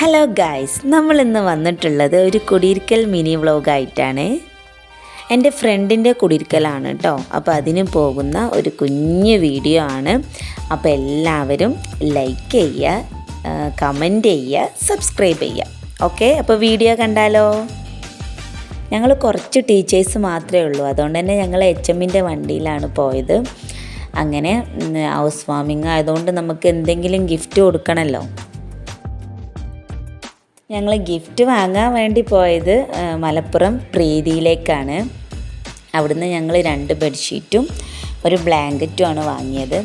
Hello guys നമ്മൾ ഇന്ന് വന്നിട്ടുള്ളത് ഒരു കുടിയിരിക്കൽ മിനി വ്ളോഗായിട്ടാണ്. എന്റെ ഫ്രണ്ടിന്റെ കുടിയിരിക്കലാണ് കേട്ടോ അപ്പോൾ അതിന് പോകുന്ന ഒരു കുഞ്ഞു വീഡിയോ ആണ്. അപ്പോൾ എല്ലാവരും ലൈക്ക് ചെയ്യുക കമന്റ് ചെയ്യുക സബ്സ്ക്രൈബ് ചെയ്യുക. ഓക്കെ അപ്പോൾ വീഡിയോ കണ്ടാലോ? ഞങ്ങൾ കുറച്ച് ടീച്ചേഴ്സ് മാത്രമേ ഉള്ളൂ. അതുകൊണ്ട് തന്നെ ഞങ്ങൾ എച്ച് എമ്മിന്റെ വണ്ടിയിലാണ് പോയത്. അങ്ങനെ ഹൗസ് വാമിങ് ആയതുകൊണ്ട് നമുക്ക് എന്തെങ്കിലും ഗിഫ്റ്റ് കൊടുക്കണമല്ലോ ഞങ്ങൾ ഗിഫ്റ്റ് വാങ്ങാൻ വേണ്ടി പോയത് മലപ്പുറം പ്രീതിയിലേക്കാണ്. അവിടുന്ന് ഞങ്ങൾ രണ്ട് ബെഡ്ഷീറ്റും ഒരു ബ്ലാങ്കറ്റുമാണ് വാങ്ങിയത്.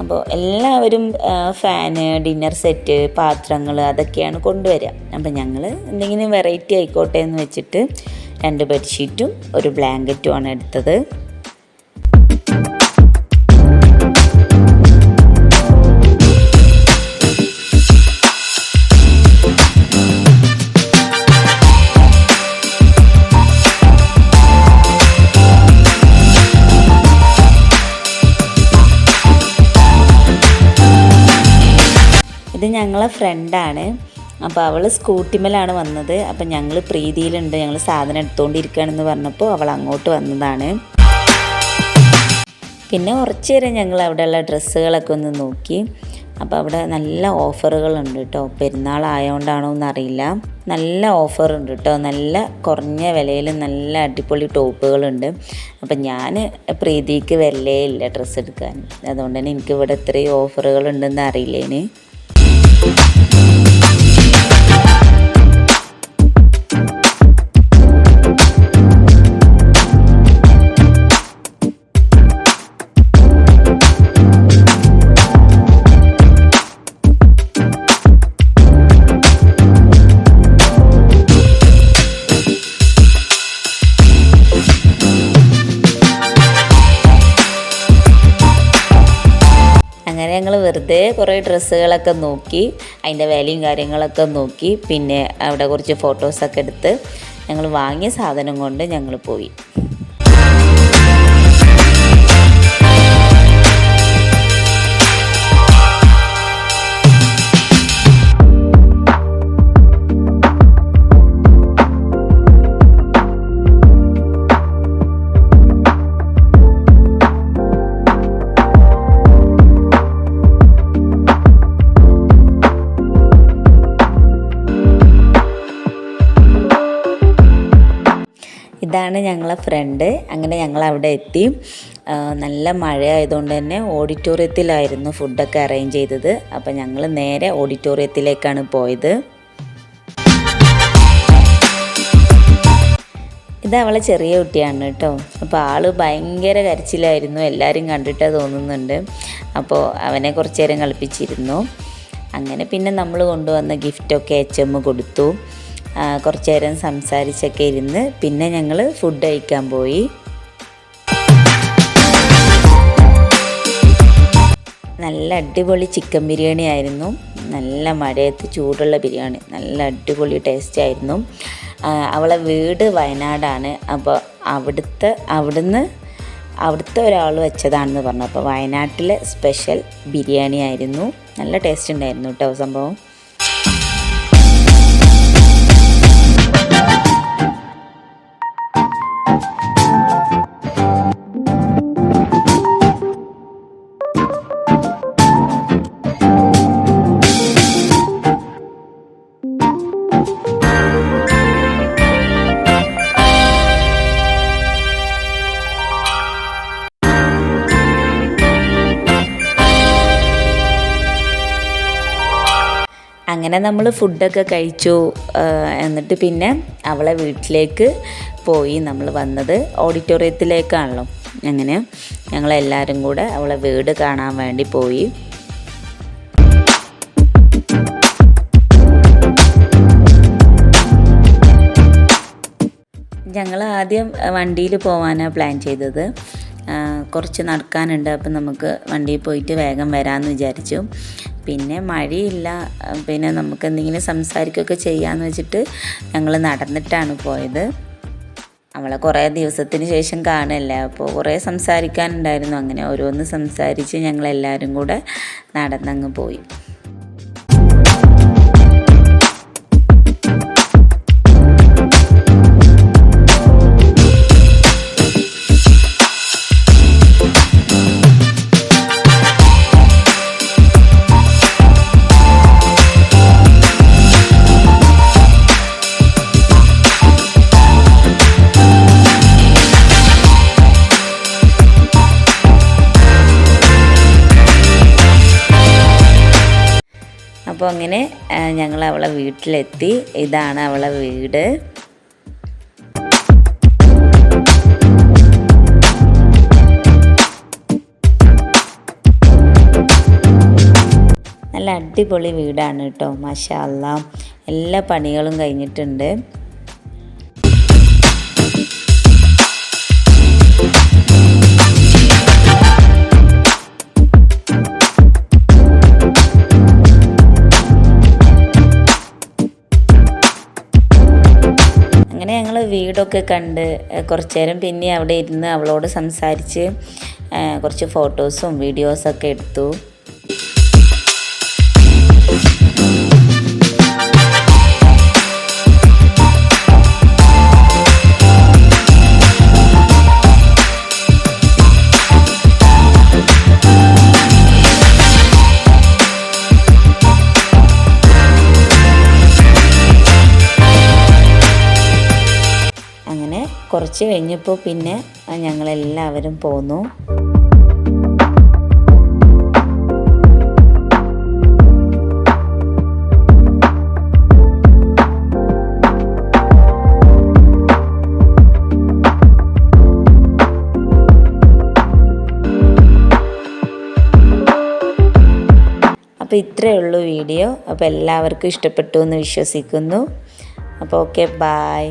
അപ്പോൾ എല്ലാവരും ഫാന് ഡിന്നർ സെറ്റ് പാത്രങ്ങൾ അതൊക്കെയാണ് കൊണ്ടുവരിക. അപ്പോൾ ഞങ്ങൾ എന്തെങ്കിലും വെറൈറ്റി ആയിക്കോട്ടെ എന്ന് വെച്ചിട്ട് രണ്ട് ബെഡ്ഷീറ്റും ഒരു ബ്ലാങ്കറ്റുമാണ് എടുത്തത്. ഇത് ഞങ്ങളെ ഫ്രണ്ടാണ് അപ്പോൾ അവൾ സ്കൂട്ടിമേലാണ് വന്നത്. അപ്പം ഞങ്ങൾ പ്രീതിയിലുണ്ട്. ഞങ്ങൾ സാധനം എടുത്തുകൊണ്ടിരിക്കുകയാണെന്ന് പറഞ്ഞപ്പോൾ അവൾ അങ്ങോട്ട് വന്നതാണ്. പിന്നെ കുറച്ച് നേരം ഞങ്ങൾ അവിടെയുള്ള ഡ്രസ്സുകളൊക്കെ ഒന്ന് നോക്കി. അപ്പോൾ അവിടെ നല്ല ഓഫറുകളുണ്ട് കേട്ടോ. പെരുന്നാൾ ആയതുകൊണ്ടാണോ എന്നറിയില്ല. നല്ല ഓഫറുണ്ട് കേട്ടോ. നല്ല കുറഞ്ഞ വിലയിൽ നല്ല അടിപൊളി ടോപ്പുകളുണ്ട്. അപ്പം ഞാൻ പ്രീതിക്ക് വരലേ ഇല്ല ഡ്രസ്സ് എടുക്കാൻ. അതുകൊണ്ട് തന്നെ എനിക്ക് ഇവിടെ ഇത്രയും ഓഫറുകളുണ്ടെന്ന് അറിയില്ലേന്. അങ്ങനെ വെറുതെ കുറേ ഡ്രസ്സുകളൊക്കെ നോക്കി അതിന്റെ വിലയും കാര്യങ്ങളൊക്കെ നോക്കി പിന്നെ അവിടെ കുറച്ച് ഫോട്ടോസൊക്കെ എടുത്ത് ഞങ്ങൾ വാങ്ങിയ സാധനം കൊണ്ട് ഞങ്ങൾ പോയി. ഇതാണ് ഞങ്ങളെ ഫ്രണ്ട് അങ്ങനെ ഞങ്ങൾ അവിടെ എത്തി. നല്ല മഴ ആയതുകൊണ്ട് തന്നെ ഓഡിറ്റോറിയത്തിലായിരുന്നു ഫുഡൊക്കെ അറേഞ്ച് ചെയ്തത്. അപ്പോൾ ഞങ്ങൾ നേരെ ഓഡിറ്റോറിയത്തിലേക്കാണ് പോയത്. ഇത് അവളെ ചെറിയ കുട്ടിയാണ് കേട്ടോ. അപ്പോൾ ആൾ ഭയങ്കര കരച്ചിലായിരുന്നു. എല്ലാവരും കണ്ടിട്ട് തോന്നുന്നുണ്ട്. അപ്പോൾ അവനെ കുറച്ച് നേരം കളിപ്പിച്ചിരുന്നു. അങ്ങനെ പിന്നെ നമ്മൾ കൊണ്ടുവന്ന ഗിഫ്റ്റൊക്കെ എച്ച് എം കൊടുത്തു. കുറച്ച് നേരം സംസാരിച്ചൊക്കെ ഇരുന്ന് പിന്നെ ഞങ്ങൾ ഫുഡ് കഴിക്കാൻ പോയി. നല്ല അടിപൊളി ചിക്കൻ ബിരിയാണി ആയിരുന്നു. നല്ല മഴയത്ത് ചൂടുള്ള ബിരിയാണി. നല്ല അടിപൊളി ടേസ്റ്റ് ആയിരുന്നു. അവളെ വീട് വയനാടാണ്. അപ്പോൾ അവിടുത്തെ അവിടുന്ന് അവിടുത്തെ ഒരാൾ വെച്ചതാണെന്ന് പറഞ്ഞു. അപ്പോൾ വയനാട്ടിലെ സ്പെഷ്യൽ ബിരിയാണി ആയിരുന്നു. നല്ല ടേസ്റ്റ് ഉണ്ടായിരുന്നു കേട്ടോ സംഭവം. അങ്ങനെ നമ്മൾ ഫുഡൊക്കെ കഴിച്ചു എന്നിട്ട് പിന്നെ അവളെ വീട്ടിലേക്ക് പോയി നമ്മൾ വന്നത് ഓഡിറ്റോറിയത്തിലേക്കാണല്ലോ. അങ്ങനെ ഞങ്ങളെല്ലാവരും കൂടെ അവളെ വീട് കാണാൻ വേണ്ടി പോയി. ഞങ്ങൾ ആദ്യം വണ്ടിയിൽ പോകാനാണ് പ്ലാൻ ചെയ്തത്. കുറച്ച് നടക്കാനുണ്ട് അപ്പം നമുക്ക് വണ്ടിയിൽ പോയിട്ട് വേഗം വരാമെന്ന് വിചാരിച്ചു. പിന്നെ മഴയില്ല. പിന്നെ നമുക്ക് എന്തെങ്കിലും സംസാരിക്കുകയൊക്കെ ചെയ്യാമെന്ന് വെച്ചിട്ട് ഞങ്ങൾ നടന്നിട്ടാണ് പോയത്. അവളെ കുറേ ദിവസത്തിന് ശേഷം കാണല്ലേ. അപ്പോൾ കുറേ സംസാരിക്കാനുണ്ടായിരുന്നു. അങ്ങനെ ഓരോന്ന് സംസാരിച്ച് ഞങ്ങളെല്ലാവരും കൂടെ നടന്നങ്ങ് പോയി. അപ്പോൾ അങ്ങനെ ഞങ്ങൾ അവളെ വീട്ടിലെത്തി. ഇതാണ് അവളെ വീട്. നല്ല അടിപൊളി വീടാണ് കേട്ടോ മഷാല്ല എല്ലാ പണികളും കഴിഞ്ഞിട്ടുണ്ട്. വീടൊക്കെ കണ്ട് കുറച്ച് നേരം പിന്നെ അവിടെ ഇരുന്ന് അവളോട് സംസാരിച്ച് കുറച്ച് ഫോട്ടോസും വീഡിയോസൊക്കെ എടുത്തു. കുറച്ച് കഴിഞ്ഞപ്പോൾ പിന്നെ ഞങ്ങളെല്ലാവരും പോന്നു. അപ്പോൾ ഇത്രയേ ഉള്ളൂ വീഡിയോ. അപ്പോൾ എല്ലാവർക്കും ഇഷ്ടപ്പെട്ടു എന്ന് വിശ്വസിക്കുന്നു. അപ്പോൾ ഓക്കെ ബായ്